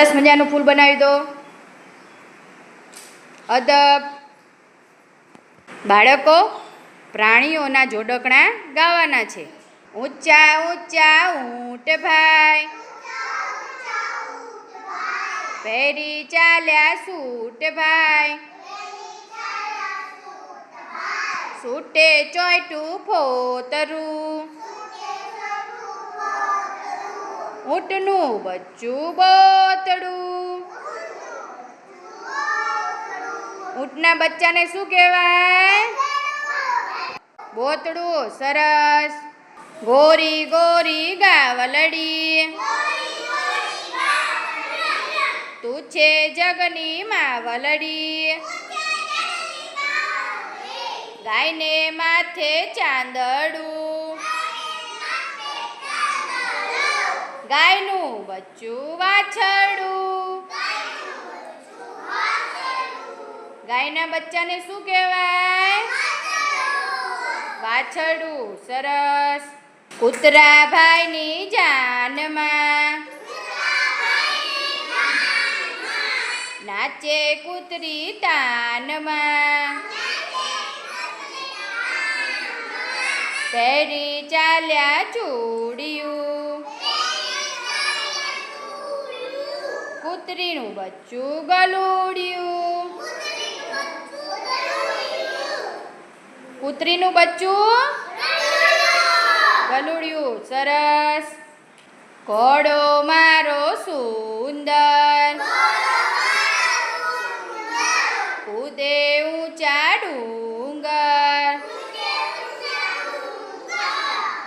સરસ મજાનું ફૂલ બનાવી દો. અદબ. બાળકો, પ્રાણીઓના જોડકણા ગાવાના છે. ઊંચા ઊંચા, ઊંટ ભાઈ. પેરી ચાલ્યા સૂટ ભાઈ. સૂટે ચોયટું ફોતરું. ઊંટનું બચ્ચું બોતડું. ઊંટના બચ્ચાને શું કહેવાય? બોતડું, સરસ. ગોરી ગોરી, ગાવલડી. તું છે જગની માવલડી. ગાયને માથે ચાંદડું ગાયનું બચ્ચું વાછરડું. ગાયના બચ્ચાને શું કહેવાય? વાછરડું. સરસ. કૂતરા ભાઈની જાનમાં. નાચે કૂતરી તાનમાં. પહેરી ચાલ્યા ચૂડિયું. કૂતરીનું બચ્ચું ગલુડિયું. કૂતરીનું બચ્ચું ગલુડિયું. સરસ. ઘોડો મારો સુંદર. કૂદે ઊંચા ડુંગર.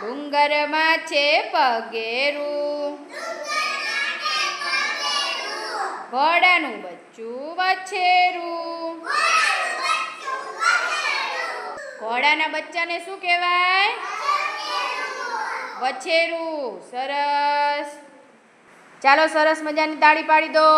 ડુંગરમાં છે પગેરું. ઘોડાનું બચ્ચું વછેરું. ઘોડાના બચ્ચાને શું કહેવાય? વછેરું. સરસ. ચાલો સરસ મજાની તાળી પાડી દો.